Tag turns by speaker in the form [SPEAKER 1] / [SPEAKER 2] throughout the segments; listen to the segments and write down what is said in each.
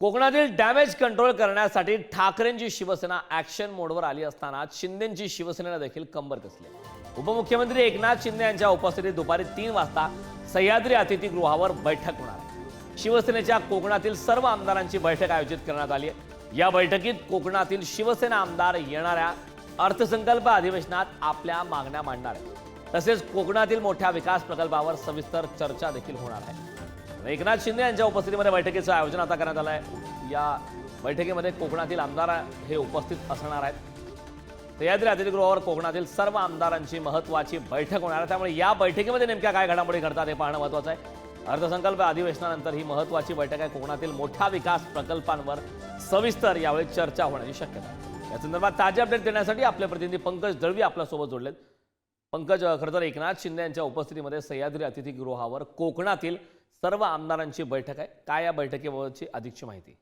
[SPEAKER 1] कोकणातील damage control करण्यासाठी ठाकरेंची शिवसेना ॲक्शन मोडवर आली असताना शिंदेची शिवसेनेनं देखील कंबर कसली उपमुख्यमंत्री एकनाथ शिंदे यांच्या उपस्थितीत दुपारी तीन वाजता सह्याद्री अतिथीगृहावर बैठक होणार आहे. शिवसेनेच्या कोकणातील सर्व आमदारांची बैठक आयोजित करण्यात आली आहे. या बैठकीत कोकणातील शिवसेना आमदार येणाऱ्या अर्थसंकल्प अधिवेशनात आपल्या मागण्या मांडणार आहेत. तसेच कोकणातील मोठ्या विकास प्रकल्पावर सविस्तर चर्चा देखील होणार आहे. एकनाथ शिंदे यांच्या उपस्थितीमध्ये बैठकीचं आयोजन आता करण्यात आलं आहे या बैठकीमध्ये कोकणातील आमदार हे उपस्थित असणार आहेत. सह्याद्री अतिथीगृहावर कोकणातील सर्व आमदारांची महत्त्वाची बैठक होणार आहे. त्यामुळे या बैठकीमध्ये नेमक्या काय घडामोडी घडतात हे पाहणं महत्त्वाचं आहे. अर्थसंकल्प अधिवेशनानंतर ही महत्त्वाची बैठक आहे. कोकणातील मोठ्या विकास प्रकल्पांवर सविस्तर यावेळी चर्चा होण्याची शक्यता आहे. या संदर्भात ताजे अपडेट देण्यासाठी आपले प्रतिनिधी पंकज दळवी आपल्यासोबत जोडलेत. पंकज खरं तर एकनाथ शिंदे यांच्या उपस्थितीमध्ये सह्याद्री अतिथीगृहावर कोकणातील सर्व आमदारांची बैठक आहे. काय या बैठकीबाबतची अधिकची माहिती?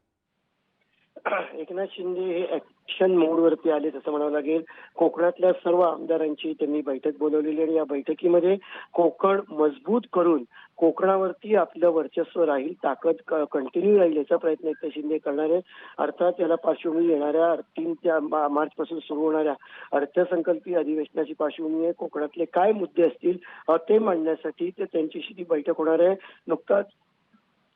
[SPEAKER 2] एकनाथ शिंदे हे ऍक्शन मोडवरती आले तसं म्हणावं लागेल. कोकणातल्या सर्व आमदारांची त्यांनी बैठक बोलवलेली आणि या बैठकीमध्ये कोकण मजबूत करून कोकणावरती आपलं वर्चस्व राहील ताकद कंटिन्यू राहील याचा प्रयत्न एकनाथ शिंदे करणार आहे अर्थात याला पार्श्वभूमी येणाऱ्या तीन त्या मार्च पासून सुरू होणाऱ्या अर्थसंकल्पीय अधिवेशनाची पार्श्वभूमी आहे. कोकणातले काय मुद्दे असतील ते मांडण्यासाठी ते त्यांच्याशी ती बैठक होणार आहे. नुकताच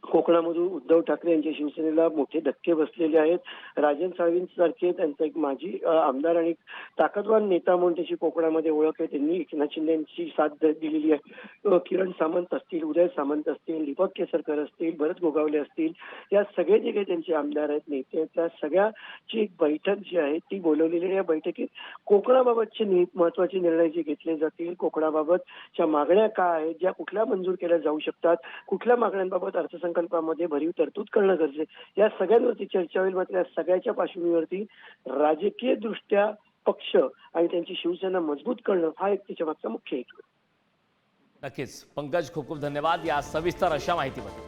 [SPEAKER 2] कोकणामधून उद्धव ठाकरे यांच्या शिवसेनेला मोठे धक्के बसलेले आहेत. राजन साळवींसारखे त्यांचा एक माजी आमदार आणि ताकदवान नेता म्हणून त्याची कोकणामध्ये ओळख आहे. त्यांनी एकनाथ शिंदे यांची साथ दिलेली आहे. किरण सामंत असतील उदय सामंत असतील दीपक केसरकर असतील भरत गोगावले असतील या सगळे जे काही त्यांचे आमदार आहेत नेते त्या सगळ्याची एक बैठक जी आहे ती बोलवलेली आहे. या बैठकीत कोकणाबाबतचे महत्त्वाचे निर्णय जे घेतले जातील कोकणाबाबतच्या मागण्या काय आहेत ज्या कुठल्या मंजूर केल्या जाऊ शकतात कुठल्या मागण्यांबाबत अर्थसंकल्पामध्ये भरीव तरतूद करणं गरजेचं. या सगळ्यांवरती चर्चा होईल मात्र या सगळ्याच्या पार्श्वभूमीवरती राजकीय दृष्ट्या पक्ष आणि त्यांची शिवसेना मजबूत करणं हा एक त्याच्या मागचा मुख्य हेतू आहे.
[SPEAKER 1] नक्कीच. पंकज खूप खूप धन्यवाद. या सविस्तर अशा माहितीबद्दल.